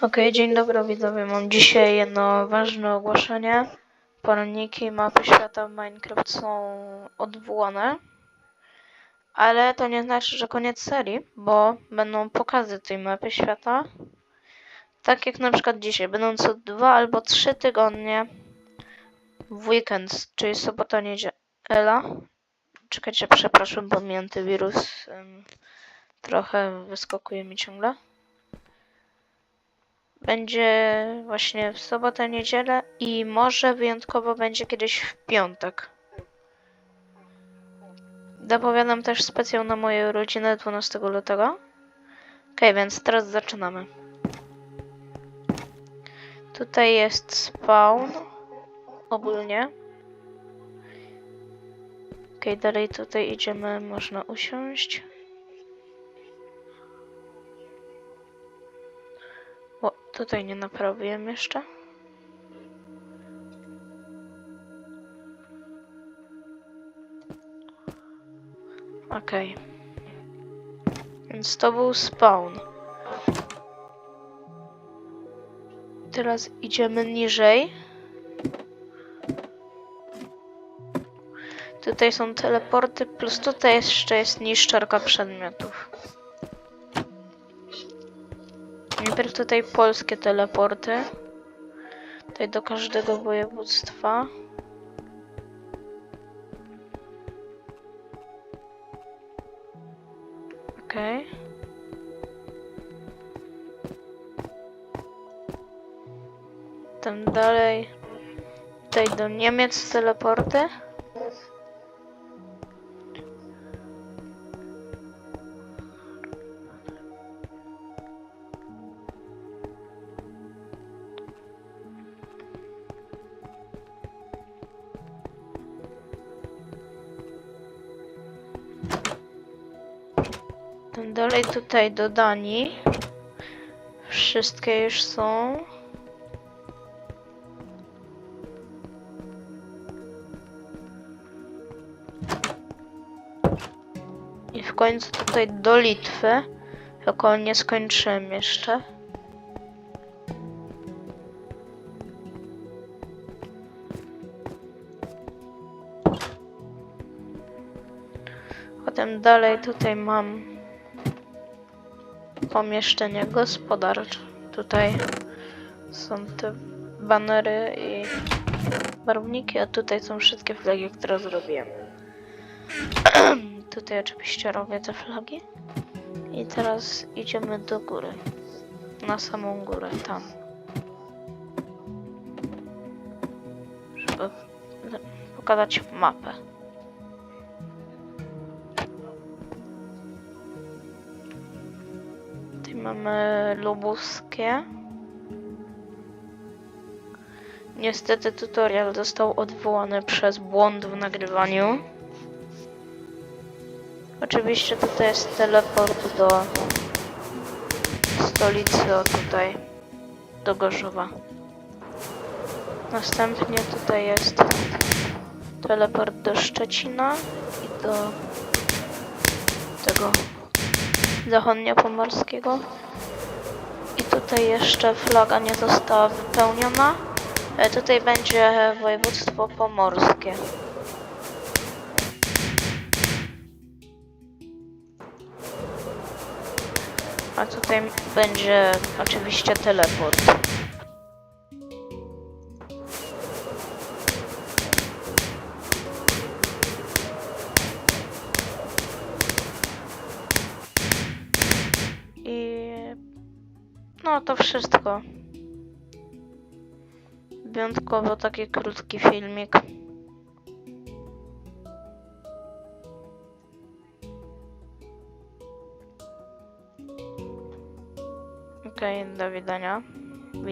Okej, dzień dobry widzowie. Mam dzisiaj jedno ważne ogłoszenie. Poradniki i mapy świata w Minecraft są odwołane. Ale to nie znaczy, że koniec serii, bo będą pokazy tej mapy świata. Tak jak na przykład dzisiaj. Będą co dwa albo trzy tygodnie w weekend, czyli sobota, niedziela. Czekajcie, przepraszam, bo mi antywirus ym, trochę wyskakuje mi ciągle. Będzie właśnie w sobotę, niedzielę i może wyjątkowo będzie kiedyś w piątek. Zapowiadam też specjal na moje urodziny 12 lutego. Ok, więc teraz zaczynamy. Tutaj jest spawn ogólnie. Ok, dalej tutaj idziemy, można usiąść. Tutaj nie naprawiłem jeszcze. Okej. Więc to był spawn. Teraz idziemy niżej. Tutaj są teleporty, plus tutaj jeszcze jest niszczarka przedmiotów. Najpierw tutaj polskie teleporty. Tutaj do każdego województwa. Okej. Tam dalej. Tutaj do Niemiec teleporty. Dalej tutaj do Danii. Wszystkie już są. I w końcu tutaj do Litwy. Tylko nie skończyłem jeszcze. Potem dalej tutaj mam pomieszczenie gospodarcze. Tutaj są te banery i barwniki, a tutaj są wszystkie flagi, które zrobiłem. tutaj oczywiście robię te flagi. I teraz idziemy do góry. Na samą górę, tam. Żeby pokazać mapę. Mamy lubuskie. Niestety tutorial został odwołany przez błąd w nagrywaniu. Oczywiście tutaj jest teleport do stolicy, o tutaj, do Gorzowa. Następnie tutaj jest teleport do Szczecina i do tego zachodniopomorskiego. I tutaj jeszcze flaga nie została wypełniona. E, Tutaj będzie województwo pomorskie. A tutaj będzie oczywiście teleport. No to wszystko. Wyjątkowo taki krótki filmik. Okej, do widzenia. Widzę.